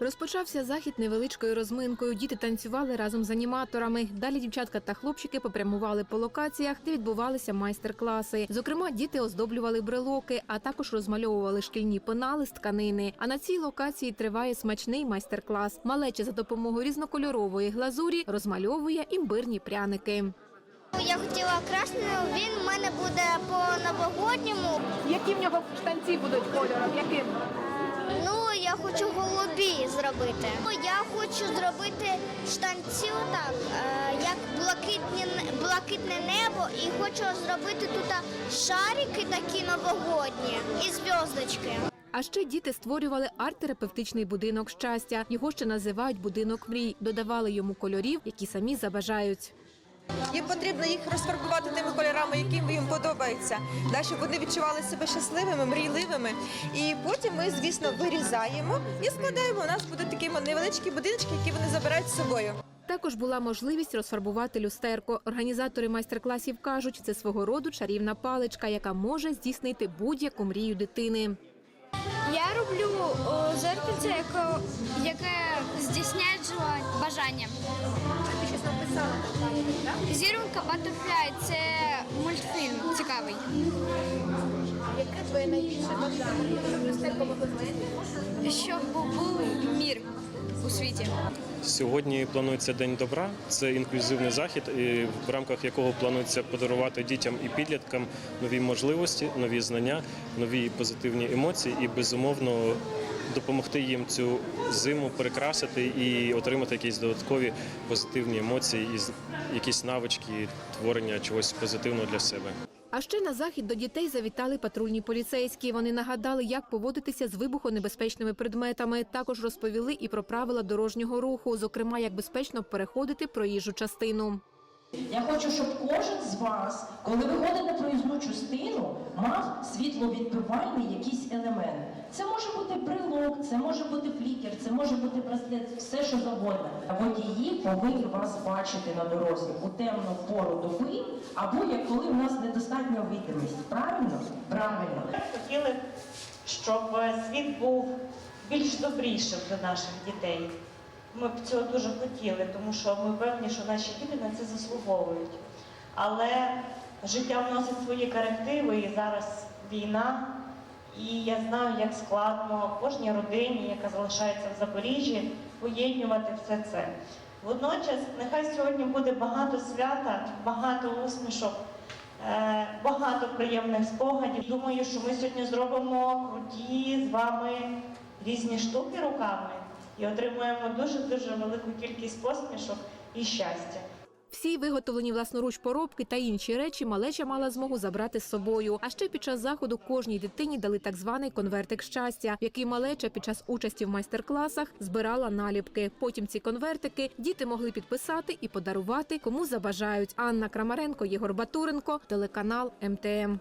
Розпочався захід невеличкою розминкою. Діти танцювали разом з аніматорами. Далі дівчатка та хлопчики попрямували по локаціях, де відбувалися майстер-класи. Зокрема, діти оздоблювали брелоки, а також розмальовували шкільні пенали з тканини. А на цій локації триває смачний майстер-клас. Малеча за допомогою різнокольорової глазурі розмальовує імбирні пряники. Я хотіла красний, він в мене буде по новогодньому. Які в нього штанці будуть кольором? Яким? Ну, я хочу голубі зробити. Ну, Я хочу зробити штанці так, е, як блакитні, блакитне небо, і хочу зробити тут шарики такі новогодні і зв'язочки. А ще діти створювали арт-терапевтичний будинок щастя. Його ще називають будинок мрій. Додавали йому кольорів, які самі забажають. Їм потрібно їх розфарбувати тими кольорами, які їм подобаються, да, щоб вони відчували себе щасливими, мрійливими. І потім ми, звісно, вирізаємо і складаємо. У нас будуть такі невеличкі будиночки, які вони забирають з собою. Також була можливість розфарбувати люстерко. Організатори майстер-класів кажуть, це свого роду чарівна паличка, яка може здійснити будь-яку мрію дитини. Я роблю зеркальце, яке, яке здійсняє бажання. Ти щось написала Зірунка Батерфляй це мультфільм цікавий. Яке твоє найбільше бажання? Щоб був мір у світі. Сьогодні планується День добра. Це інклюзивний захід, в рамках якого планується подарувати дітям і підліткам нові можливості, нові знання, нові позитивні емоції і безумовно допомогти їм цю зиму перекрасити і отримати якісь додаткові позитивні емоції і якісь навички творення чогось позитивного для себе. А ще на захід до дітей завітали патрульні поліцейські. Вони нагадали, як поводитися з вибухонебезпечними предметами. Також розповіли і про правила дорожнього руху, зокрема, як безпечно переходити проїжджу частину. Я хочу, щоб кожен з вас, коли виходить на проїзну частину, мав світловідбивальний якийсь елемент. Це може бути це може бути флікер, це може бути браслет, все що завгодно. Водії повинні вас бачити на дорозі у темну пору доби, або як коли у нас недостатня видимість. Правильно? Правильно. Хотіли, щоб е, світ був більш добрішим до наших дітей. Ми б цього дуже хотіли, тому що ми певні, що наші діти на це заслуговують. Але життя вносить свої корективи, і зараз війна. І я знаю, як складно кожній родині, яка залишається в Запоріжжі, поєднувати все це. Водночас, нехай сьогодні буде багато свята, багато усмішок, е, багато приємних спогадів. Думаю, що ми сьогодні зробимо круті з вами різні штуки руками і отримуємо дуже дуже велику кількість посмішок і щастя. Всі виготовлені власноруч поробки та інші речі малеча мала змогу забрати з собою. А ще під час заходу кожній дитині дали так званий конвертик щастя, в який малеча під час участі в майстер-класах збирала наліпки. Потім ці конвертики діти могли підписати і подарувати кому забажають. Анна Крамаренко, Єгор Батуренко, телеканал МТМ.